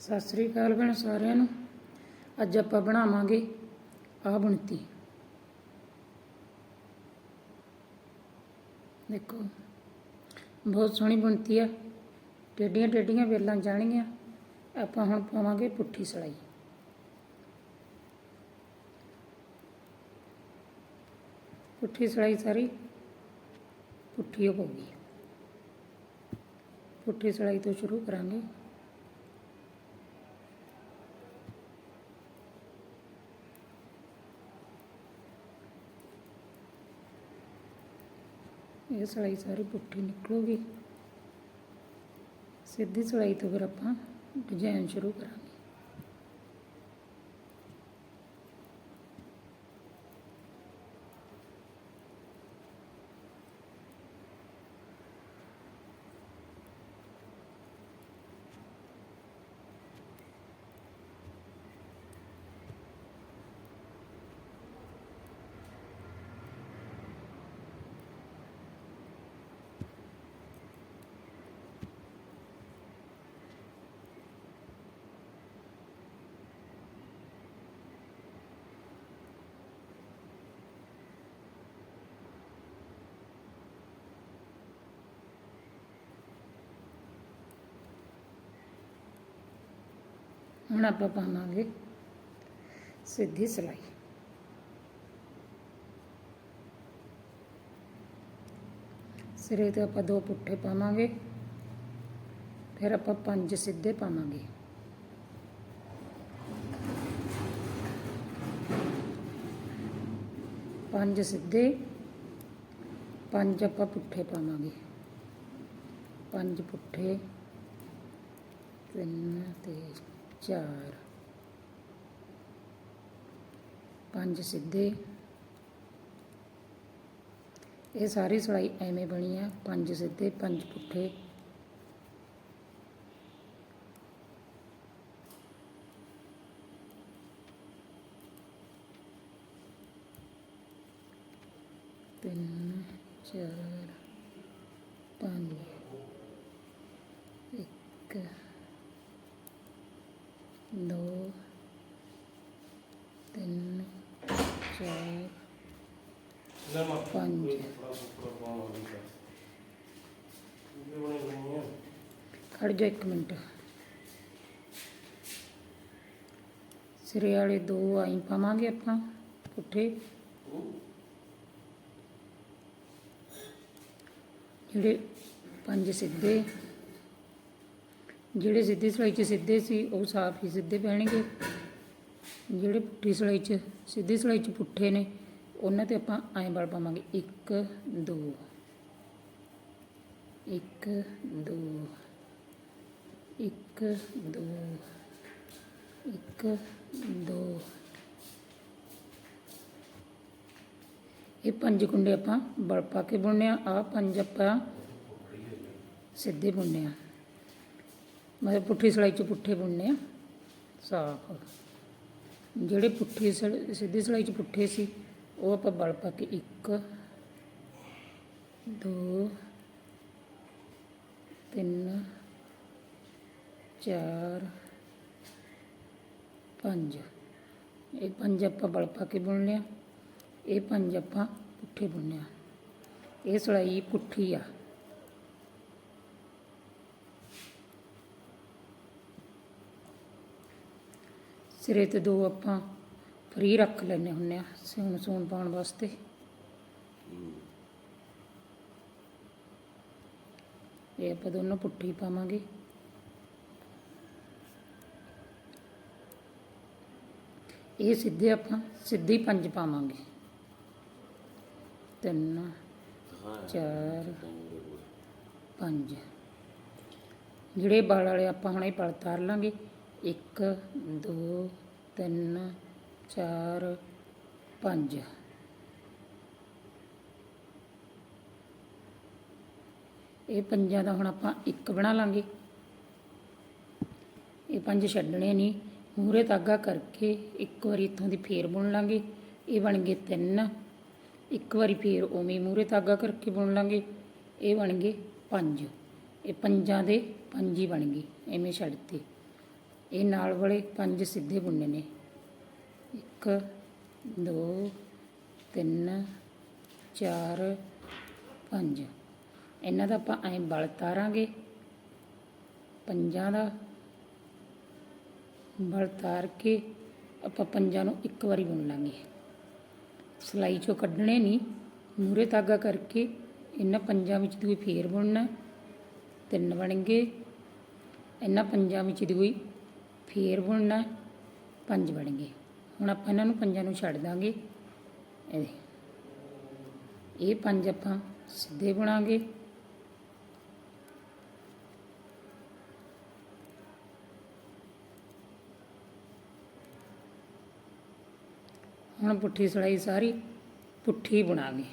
ਸਤਿ ਸ੍ਰੀ ਅਕਾਲ ਭੈਣ ਸਾਰਿਆਂ ਨੂੰ। ਅੱਜ ਆਪਾਂ ਬਣਾਵਾਂਗੇ ਆਹ ਬੁਣਤੀ। ਦੇਖੋ, ਬਹੁਤ ਸੋਹਣੀ ਬੁਣਤੀ ਆ। ਟੇਡੀਆਂ ਟੇਡੀਆਂ ਵੇਲਾਂ ਜਾਣਗੀਆਂ। ਆਪਾਂ ਹੁਣ ਪਾਵਾਂਗੇ ਪੁੱਠੀ ਸਲਾਈ। ਪੁੱਠੀ ਸਲਾਈ ਸਾਰੀ ਪੁੱਠੀ ਹੋ ਪਊਗੀ ਪੁੱਠੀ ਸਲਾਈ ਤੋਂ ਸ਼ੁਰੂ ਕਰਾਂਗੇ। ਇਹ ਸਲਾਈ ਸਾਰੀ ਪੁੱਠੀ ਨਿਕਲੂਗੀ। ਸਿੱਧੀ ਸਲਾਈ ਤੋਂ ਫਿਰ ਆਪਾਂ ਡਿਜ਼ਾਈਨ ਸ਼ੁਰੂ ਕਰਾਂਗੇ। ਹੁਣ ਆਪਾਂ ਪਾਵਾਂਗੇ ਸਿੱਧੀ ਸਲਾਈ। ਸਿਰੇ ਤੇ ਆਪਾਂ ਦੋ ਪੁੱਠੇ ਪਾਵਾਂਗੇ, ਫਿਰ ਆਪਾਂ ਪੰਜ ਸਿੱਧੇ ਪਾਵਾਂਗੇ। ਪੰਜ ਸਿੱਧੇ, ਪੰਜ ਆਪਾਂ ਪੁੱਠੇ ਪਾਵਾਂਗੇ। ਪੰਜ ਪੁੱਠੇ, ਤਿੰਨ ਤੇ ਚਾਰ। ਪੰਜ ਸਿੱਧੇ। ਇਹ ਸਾਰੀ ਸਲਾਈ ਐਵੇਂ ਬਣੀ ਆ। ਪੰਜ ਸਿੱਧੇ, ਪੰਜ ਪੁੱਠੇ। ਤਿੰਨ, ਚਾਰ ਪੰਜ ਇੱਕ ਦੋ ਤਿੰਨ ਚਾਰ ਪੰਜ ਖੜ ਜਾ ਇੱਕ ਮਿੰਟ ਸਿਰੇ ਵਾਲੇ ਦੋ ਆਈ ਪਾਵਾਂਗੇ ਆਪਾਂ ਪੁੱਠੇ ਜਿਹੜੇ ਪੰਜ ਸਿੱਧੇ ਜਿਹੜੇ ਸਿੱਧੇ ਸਲਾਈ 'ਚ ਸਿੱਧੇ ਸੀ ਉਹ ਸਾਫ਼ ਹੀ ਸਿੱਧੇ ਪੈਣਗੇ ਜਿਹੜੇ ਪੁੱਠੀ ਸਲਾਈ 'ਚ ਸਿੱਧੀ ਸਲਾਈ 'ਚ ਪੁੱਠੇ ਨੇ ਉਹਨਾਂ ਤੇ ਆਪਾਂ ਐਂ ਬਲ ਪਾਵਾਂਗੇ। 1 2 1 2 1 2 1 2 ਇਹ ਪੰਜ ਕੁੰਡੇ ਆਪਾਂ ਬਲ ਪਾ ਕੇ ਬੁਣਨੇ ਆ। ਆ ਪੰਜ ਆਪਾਂ ਸਿੱਧੇ ਬੁਣਨੇ ਆ। ਮਤਲਬ ਪੁੱਠੀ ਸਲਾਈ ਚ ਪੁੱਠੇ ਬੁਣਨੇ ਆ। ਸਾਫ਼। ਜਿਹੜੇ ਪੁੱਠੀ ਸਲ- ਸਿੱਧੀ ਸਲਾਈ ਚ ਪੁੱਠੇ ਸੀ ਉਹ ਆਪਾਂ ਬਲ ਪਾ ਕੇ 1 2 3 4 5 ਇਹ ਪੰਜ ਆਪਾਂ ਬਲ ਪਾ ਕੇ ਬੁਣ ਲਿਆ। ਇਹ ਪੰਜ ਆਪਾਂ ਪੁੱਠੇ ਬੁਣਨੇ ਆ। ਇਹ ਸਲਾਈ ਪੁੱਠੀ ਆ। ਸਿਰੇ ਤੇ ਦੋ ਆਪਾਂ ਫਰੀ ਰੱਖ ਲੈਨੇ ਹੁੰਨੇ ਆ ਸਿਉਣ ਸੂਣ ਪਾਉਣ ਵਾਸਤੇ। ਇਹ ਆਪਾਂ ਦੋਨੋਂ ਪੁੱਠੀ ਪਾਵਾਂਗੇ। ਇਹ ਸਿੱਧੇ ਆਪਾਂ ਸਿੱਧੀ ਪੰਜ ਪਾਵਾਂਗੇ। ਤਿੰਨ, ਚਾਰ, ਪੰਜ। ਜਿਹੜੇ ਬਲ ਵਾਲੇ ਆਪਾਂ ਹੁਣੇ ਪਲ ਤਾਰ ਲਾਂਗੇ 1 2 3 4 5 ਇਹ ਪੰਜਾਂ ਦਾ ਹੁਣ ਆਪਾਂ ਇੱਕ ਬਣਾ ਲਾਂਗੇ। ਇਹ ਪੰਜ ਛੱਡਣੇ ਨਹੀਂ। ਮੂਰੇ ਤਾਗਾ ਕਰਕੇ ਇੱਕ ਵਾਰੀ ਇੱਥੋਂ ਦੀ ਫੇਰ ਬੁਣ ਲਾਂਗੇ। ਇਹ ਬਣ ਗਏ ਤਿੰਨ। ਇੱਕ ਵਾਰੀ ਫੇਰ ਉਵੇਂ ਮੂਰੇ ਤਾਗਾ ਕਰਕੇ ਬੁਣ ਲਾਂਗੇ। ਇਹ ਬਣ ਗਏ ਪੰਜ। ਇਹ ਪੰਜਾਂ ਦੇ ਪੰਜ ਹੀ ਬਣ ਗਏ। ਐਵੇਂ ਛੱਡਤੇ। ਇਹ ਨਾਲ ਵਾਲੇ ਪੰਜ ਸਿੱਧੇ ਬੁਣਨੇ ਨੇ। 1 2 3 4 5 ਇਹਨਾਂ ਦਾ ਆਪਾਂ ਐਂ ਬਲ ਤਾਰਾਂਗੇ। ਪੰਜਾਂ ਦਾ ਬਲ ਤਾਰ ਕੇ ਆਪਾਂ ਪੰਜਾਂ ਨੂੰ ਇੱਕ ਵਾਰੀ ਬੁਣ ਲਾਂਗੇ। ਸਲਾਈ ਚੋਂ ਕੱਢਣੇ ਨਹੀਂ। ਮੂਰੇ ਧਾਗਾ ਕਰਕੇ ਇਹਨਾਂ ਪੰਜਾਂ ਵਿੱਚ ਦੀ ਫੇਰ ਬੁਣਨਾ। ਤਿੰਨ ਬਣਨਗੇ ਇਹਨਾਂ ਪੰਜਾਂ ਵਿੱਚ ਦੀ ਫੇਰ ਬੁਣਨਾ। ਪੰਜ ਬਣਨਗੇ ਹੁਣ ਆਪਾਂ ਇਹਨਾਂ ਨੂੰ ਪੰਜਾਂ ਨੂੰ ਛੱਡ ਦਾਂਗੇ। ਇਹ ਇਹ ਪੰਜ ਆਪਾਂ ਸਿੱਧੇ ਬੁਣਾਂਗੇ। ਹੁਣ ਪੁੱਠੀ ਸਲਾਈ ਸਾਰੀ ਪੁੱਠੀ ਬੁਣਾਂਗੇ